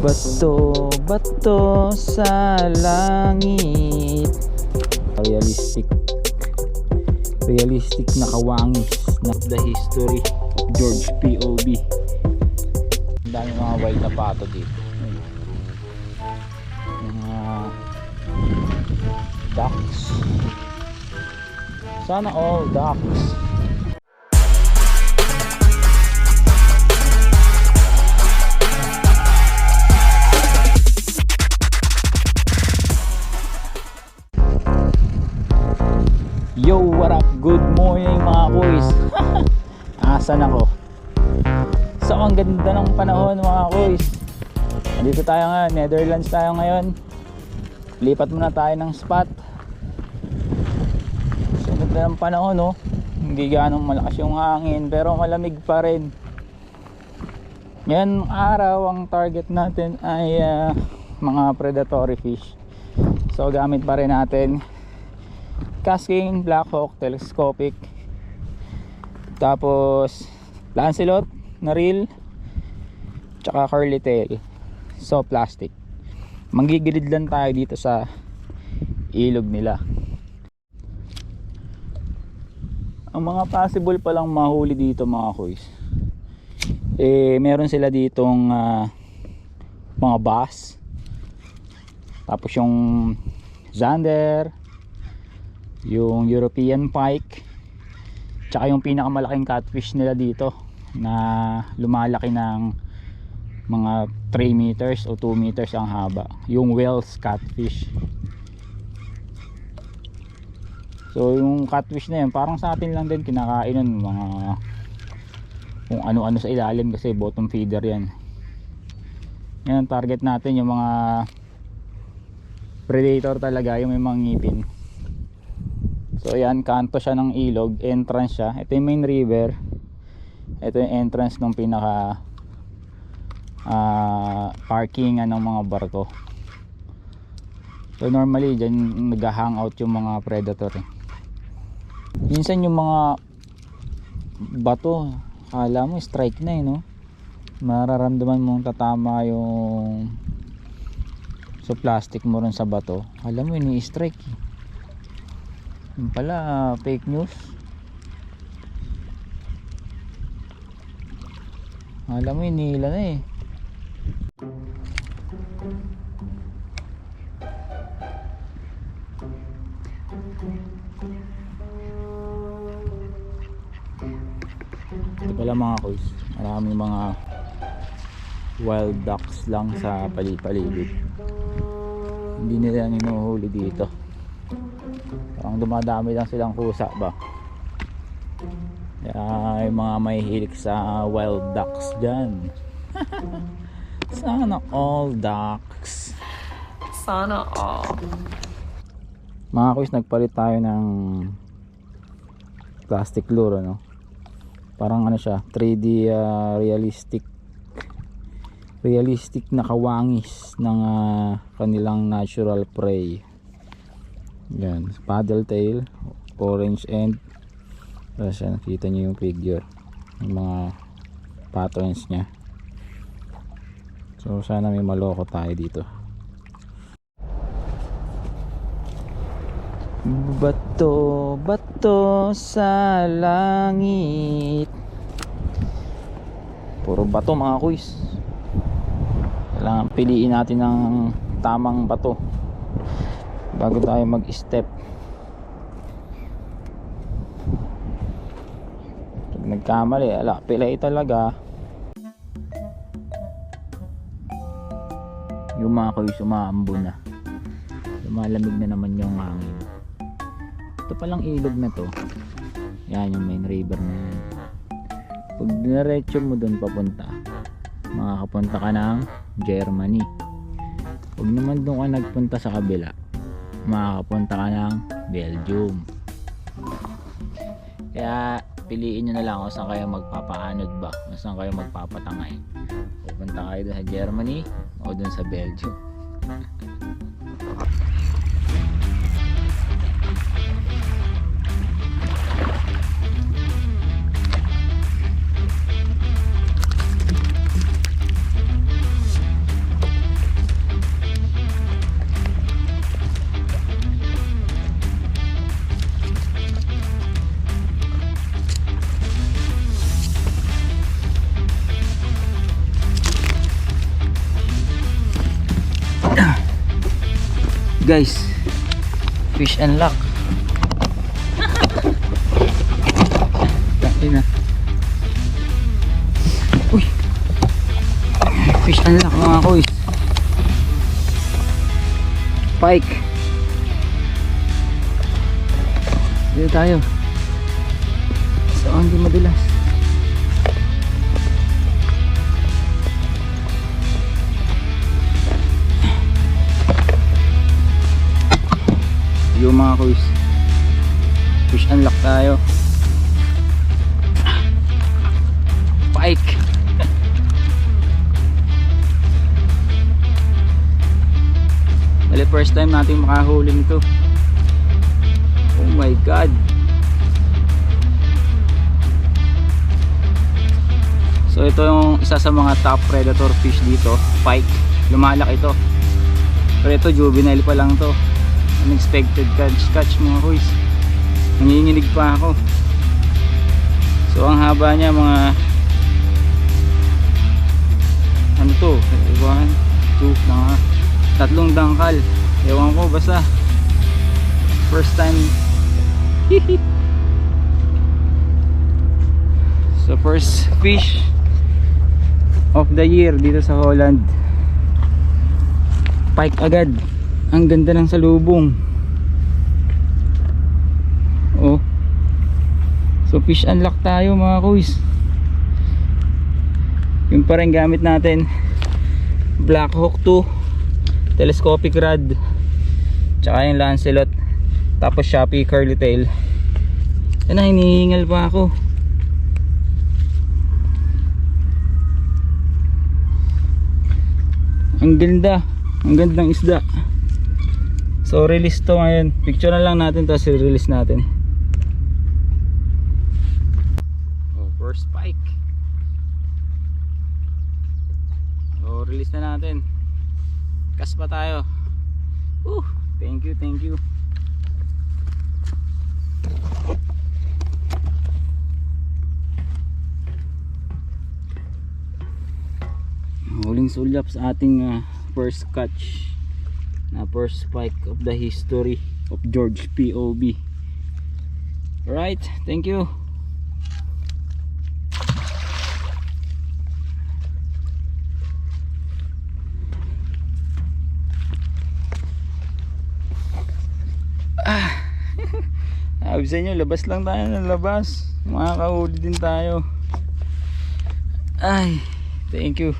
Bato, bato sa langit. Realistic. Realistic na kawangis na the history George P.O.B. Ang dami mga wild na pato dito. Mga ducks. Sana all ducks Asan ako? So, ang ganda ng panahon mga boys. Nandito tayo nga, Netherlands tayo ngayon. Lipat muna tayo ng spot. So, ganda ng panahon, no? Hindi ganong malakas yung hangin, pero malamig pa rin. Ngayon araw, ang target natin ay ah, mga predatory fish. So, gamit pa rin natin Casking Black Hawk telescopic tapos Lancelot na reel tsaka curly tail so plastic. Manggigilid lang tayo dito sa ilog nila. Ang mga possible palang mahuli dito mga kuys eh meron sila ditong ah, mga bass. Tapos yung zander yung European pike tsaka yung pinakamalaking catfish nila dito na lumalaki ng mga 3 meters o 2 meters ang haba. Yung whales catfish. So yung catfish na yun parang sa atin lang din kinakain nun mga kung ano-ano sa ilalim kasi bottom feeder yan. Yan target natin yung mga predator talaga yung may mga ngipin So ayan, kanto siya ng ilog, entrance siya. Ito yung main river. Ito yung entrance ng pinaka ah parkingan ng mga barko. So normally dyan nag-hangout yung mga predator. eh. Minsan yung mga bato, kala mo strike na eh no. Mararamdaman mong tatama yung sa plastic mo rin sa bato. Alam mo ini-strike eh. Yun pala ah, fake news. Alam mo inihila na eh. Ito pala mga kuys. Maraming mga wild ducks lang sa paligid hindi nila yan hinuhuli dito parang dumadami lang silang kusa ba? Kaya yung mga may hilig sa wild ducks dyan. Sana all ducks. Sana all. mga kuys nagpalit tayo ng plastic lure no? Parang ano siya 3D ah, realistic realistic na kawangis ng ah, kanilang natural prey yan paddle tail orange end. Siya nakita niyo yung figure yung mga patterns niya. So sana may maloko tayo dito. Bato, bato sa langit. Puro bato mga kuys Kailangan piliin natin ng tamang bato Bago tayo mag-step. Pag nagkamali, ala, pilay talaga. Yung mga kuys umaambo na. Lumalamig na naman yung hangin. Ito palang ilog na to. Yan yung main river na yan. Pag diretso mo dun papunta. Makakapunta ka ng Germany. Pag naman dun ka nagpunta sa kabila makakapunta ka ng Belgium. Kaya piliin nyo na lang kung saan kayo magpapaanod ba kung saan kayo magpapatangay. Pupunta kayo dun sa Germany o dun sa Belgium guys. Fish and lock. Takin na. Uy. Fish and lock mga koys. Pike. Dito tayo. Mga kuys. Fish unlock tayo. Pike. Dali first time natin makahuli nito. Oh my god. So ito yung isa sa mga top predator fish dito, pike. Lumalaki ito. Pero ito juvenile pa lang to. Unexpected catch catch mga boys. Nanginginig pa ako. So ang haba niya mga ano to? 1, 2, mga tatlong dangkal. Ewan ko basta first time So first fish of the year dito sa Holland. Pike agad. Ang ganda ng salubong. Oh. So fish unlock tayo mga kuys. Yung pa gamit natin. Black Hawk 2 telescopic rod tsaka yung Lancelot tapos Shopee curly tail yan na hinihingal pa ako ang ganda ang gandang isda so release to ngayon. Picture na lang natin tapos release natin. Oh, first spike. So release na natin. Kas pa tayo? Uh, thank you thank you. Huling sulyap sa ating uh, first catch na first spike of the history of George P.O.B. Alright, thank you. Ah. Sabi sa inyo, labas lang tayo ng labas. Makakahuli din tayo. Ay, thank you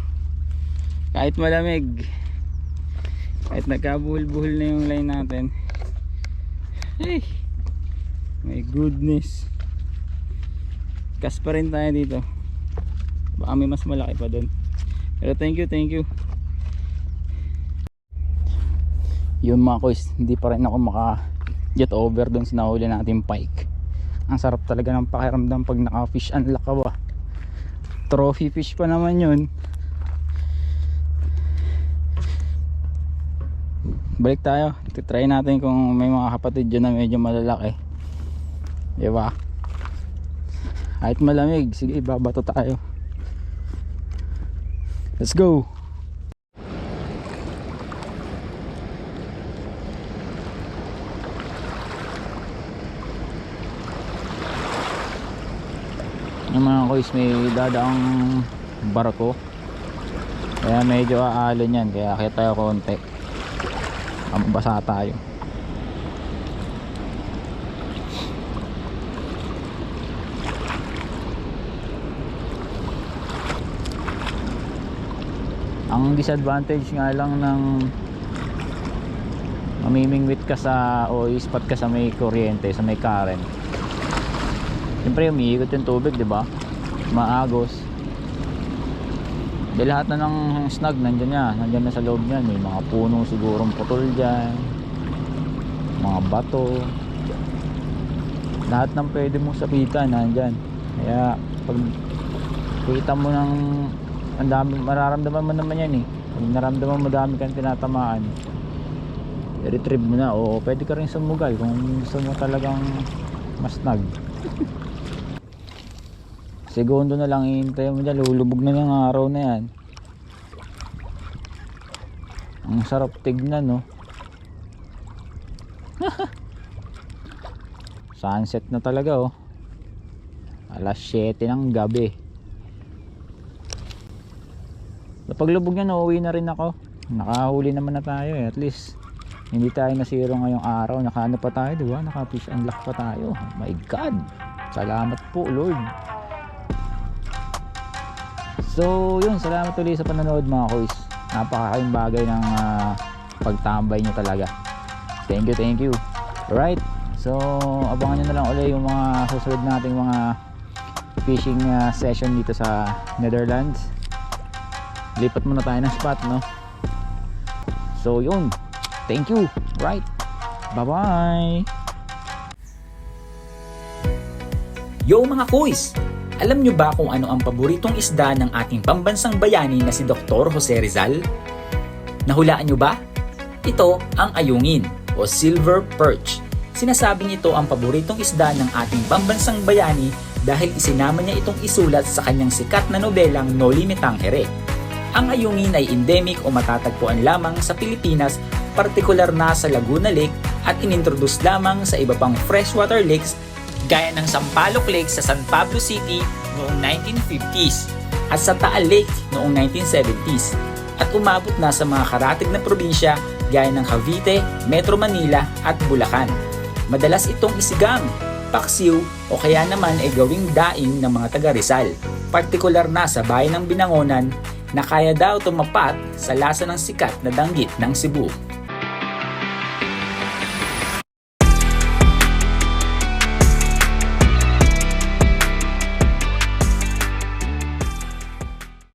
kahit malamig kahit nagkabuhol-buhol na yung line natin. Hey! My goodness. Kas pa rin tayo dito. Baka may mas malaki pa doon pero thank you thank you. Yun mga koys hindi pa rin ako maka jet over doon sa nahuli natin pike. Ang sarap talaga ng pakiramdam pag naka fish unlock ka trophy fish pa naman yun balik tayo. Try natin kung may mga kapatid dyan na medyo malalaki. Diba? Kahit malamig sige babato tayo. Let's go! Yung mga koys may dadaang barko. Kaya medyo aalon yan kaya kaya tayo konti ang basa tayo. Ang disadvantage nga lang ng mamimingwit ka sa o ispat ka sa may kuryente sa may current. Siyempre umiikot yung tubig di ba? Maagos di lahat na ng snag nandyan na nandyan na sa loob niyan. May mga puno sigurong putol dyan. Mga bato. Lahat ng pwede mong sapitan nandyan. Kaya pag kita mo ng ang dami mararamdaman mo naman yan eh. Pag naramdaman mo dami kang tinatamaan retrieve mo na. O pwede ka rin sumugal kung gusto mo talagang mas snag segundo na lang ihintay mo dyan lulubog na ng araw na yan ang sarap tignan no Sunset na talaga oh. Alas 7 ng gabi. Sa paglubog niya, uuwi na rin ako. Nakahuli naman na tayo eh. At least, hindi tayo nasiro ngayong araw. Nakaano pa tayo, di ba? Naka-fish and pa tayo. Oh my God! Salamat po, Lord. So, yun. Salamat ulit sa panonood mga koys. Napakakaing bagay ng ah, pagtambay nyo talaga. Thank you, thank you. Alright. So, abangan nyo na lang ulit yung mga susunod nating mga fishing ah, session dito sa Netherlands. Lipat muna tayo ng spot, no? So, yun. Thank you. Right. Bye-bye. Yo mga kuys! Alam nyo ba kung ano ang paboritong isda ng ating pambansang bayani na si Dr. Jose Rizal? Nahulaan nyo ba? Ito ang ayungin o silver perch. Sinasabing ito ang paboritong isda ng ating pambansang bayani dahil isinama niya itong isulat sa kanyang sikat na nobelang Noli Me Tangere. Ang ayungin ay endemic o matatagpuan lamang sa Pilipinas, partikular na sa Laguna Lake at inintroduce lamang sa iba pang freshwater lakes gaya ng Sampaloc Lake sa San Pablo City noong 1950s at sa Taal Lake noong 1970s at umabot na sa mga karatig na probinsya gaya ng Cavite, Metro Manila at Bulacan. Madalas itong isigang, paksiw o kaya naman ay gawing daing ng mga taga Rizal, partikular na sa bayan ng Binangonan na kaya daw tumapat sa lasa ng sikat na danggit ng Cebu.